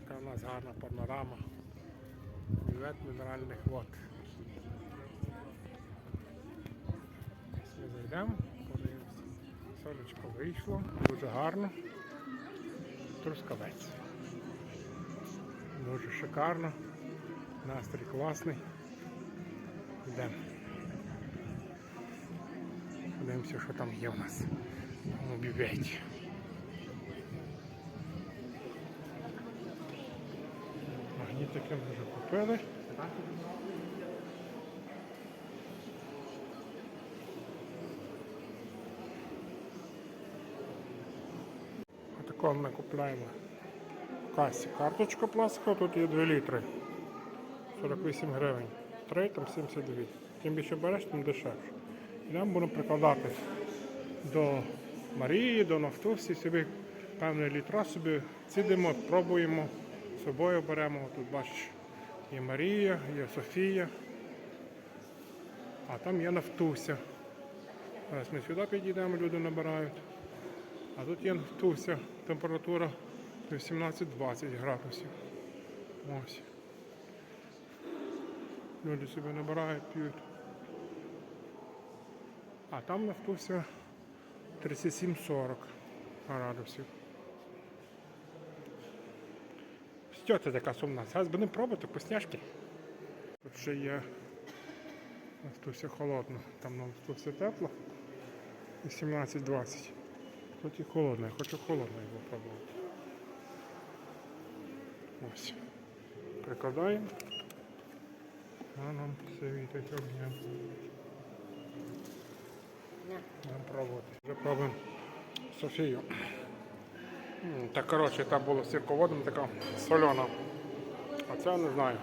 яка у нас гарна панорама. Бювет мінеральних вод. Ми зайдемо, подивимося. Сонечко вийшло, дуже гарно. Трускавець. Дуже шикарно. Настрій класний. Йдемо. Подивимося, що там є у нас у бюветі. Магнітики ми вже купили. Отако ми купляємо в касі карточку пластикову, тут є 2 літри. 48 гривень. 3, там 72. Чим більше береш, тим дешевше. І нам будемо прикладати до Марії, до Нафтусі, собі певний літра собі цідимо, пробуємо, собою беремо. Тут бачиш, є Марія, є Софія, а там є Нафтуся. Зараз ми сюди підійдемо, люди набирають. А тут є Нафтуся, температура 18-20 градусів. Ось. Люди собі набирають, п'ють. А там Нафтуся 37-40 градусів. Це така сумна? Зараз будемо пробувати вкусняшки. Тут ще є Нафтуся холодно, там Нафтуся тепло. І 17-20. Тут і холодно, я хочу холодно його пробувати. Ось. Прикладаємо. А нам світить огнем. Будемо пробувати. Вже пробуємо Софію. М, Та коротше, там було сірководом така солена. А це не знаю.